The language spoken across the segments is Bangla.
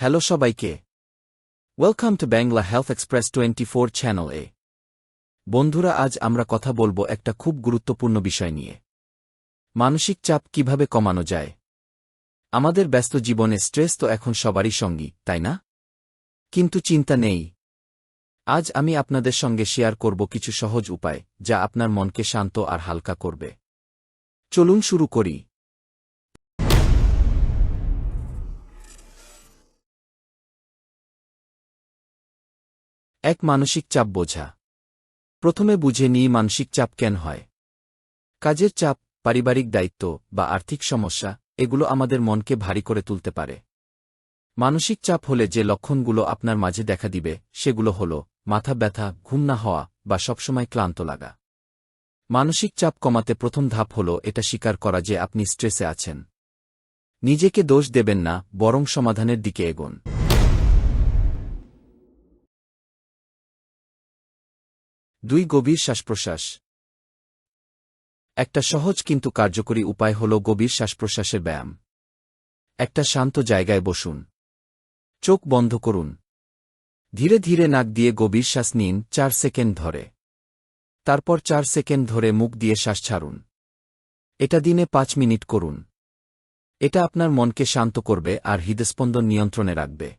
হ্যালো সবাইকে। Welcome to Bangla health express twenty four channel এ বন্ধুরা, আজ আমরা কথা বলব একটা খুব গুরুত্বপূর্ণ বিষয় নিয়ে। মানসিক চাপ কীভাবে কমানো যায়? আমাদের ব্যস্ত জীবনে স্ট্রেস তো এখন সবারই সঙ্গী, তাই না? কিন্তু চিন্তা নেই। আজ আমি আপনাদের সঙ্গে শেয়ার করব কিছু সহজ উপায়, যা আপনার মনকে শান্ত আর হালকা করবে। চলুন শুরু করি। এক মানসিক চাপ বোঝা। প্রথমে বুঝে নিই মানসিক চাপ কেন হয়। কাজের চাপ, পারিবারিক দায়িত্ব বা আর্থিক সমস্যা, এগুলো আমাদের মনকে ভারী করে তুলতে পারে। মানসিক চাপ হলে যে লক্ষণগুলো আপনার মাঝে দেখা দিবে, সেগুলো হল মাথা ব্যথা, ঘুম না হওয়া বা সবসময় ক্লান্ত লাগা। মানসিক চাপ কমাতে প্রথম ধাপ হল এটা স্বীকার করা যে আপনি স্ট্রেসে আছেন। নিজেকে দোষ দেবেন না, বরং সমাধানের দিকে এগোন। দুই গভীর শ্বাসপ্রশ্বাস। একটা সহজ কিন্তু কার্যকরী উপায় হল গভীর শ্বাসপ্রশ্বাসের ব্যায়াম। একটা শান্ত জায়গায় বসুন। চোখ বন্ধ করুন। ধীরে ধীরে নাক দিয়ে গভীর শ্বাস নিন চার সেকেন্ড ধরে। তারপর চার সেকেন্ড ধরে মুখ দিয়ে শ্বাস ছাড়ুন। এটা দিনে পাঁচ মিনিট করুন। এটা আপনার মনকে শান্ত করবে আর হৃদস্পন্দন নিয়ন্ত্রণে রাখবে।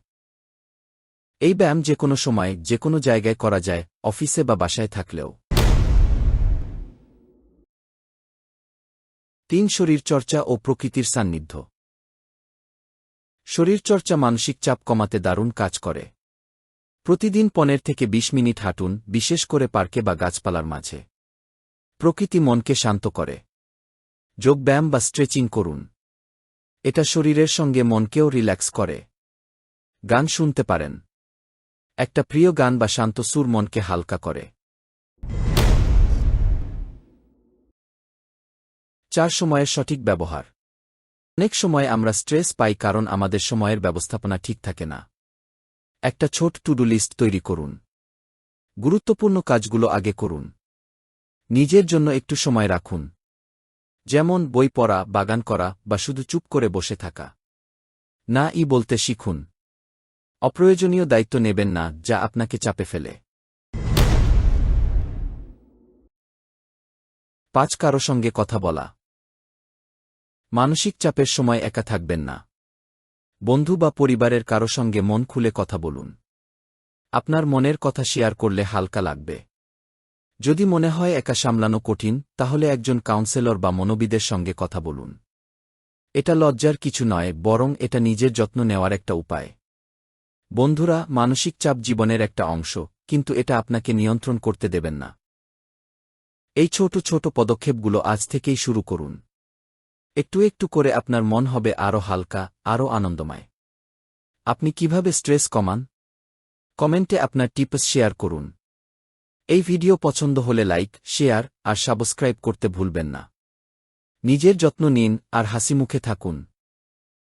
এই ব্যায়াম যে কোনো সময়, যে কোনো জায়গায় করা যায়, অফিসে বা বাসায় থাকলেও। তিন, শরীরচর্চা ও প্রকৃতির সান্নিধ্য। শরীরচর্চা মানসিক চাপ কমাতে দারুণ কাজ করে। প্রতিদিন পনেরো থেকে ২০ মিনিট হাঁটুন, বিশেষ করে পার্কে বা গাছপালার মাঝে। প্রকৃতি মনকে শান্ত করে। যোগব্যায়াম বা স্ট্রেচিং করুন। এটা শরীরের সঙ্গে মনকেও রিল্যাক্স করে। গান শুনতে পারেন। একটা প্রিয় গান বা শান্ত সুর মনকে হালকা করে। চার সময়ের সঠিক ব্যবহার। অনেক সময় আমরা স্ট্রেস পাই কারণ আমাদের সময়ের ব্যবস্থাপনা ঠিক থাকে না। একটা ছোট টুডু লিস্ট তৈরি করুন। গুরুত্বপূর্ণ কাজগুলো আগে করুন। নিজের জন্য একটু সময় রাখুন। যেমন বই পড়া, বাগান করা বা শুধু চুপ করে বসে থাকা। না ই বলতে শিখুন। অপ্রয়োজনীয় দায়িত্ব নেবেন না, যা আপনাকে চাপে ফেলে। পাঁচ, কারও সঙ্গে কথা বলা। মানসিক চাপের সময় একা থাকবেন না। বন্ধু বা পরিবারের কারও সঙ্গে মন খুলে কথা বলুন। আপনার মনের কথা শেয়ার করলে হালকা লাগবে। যদি মনে হয় একা সামলানো কঠিন, তাহলে একজন কাউন্সেলর বা মনোবিদের সঙ্গে কথা বলুন। এটা লজ্জার কিছু নয়, বরং এটা নিজের যত্ন নেওয়ার একটা উপায়। বন্ধুরা, মানসিক চাপ জীবনের একটা অংশ, কিন্তু এটা আপনাকে নিয়ন্ত্রণ করতে দেবেন না। এই ছোট ছোট পদক্ষেপগুলো আজ থেকেই শুরু করুন। একটু একটু করে আপনার মন হবে আরও হালকা আরও আনন্দময়। আপনি কীভাবে স্ট্রেস কমান? কমেন্টে আপনার টিপস শেয়ার করুন। এই ভিডিও পছন্দ হলে লাইক, শেয়ার, আর সাবস্ক্রাইব করতে ভুলবেন না। নিজের যত্ন নিন আর হাসিমুখে থাকুন।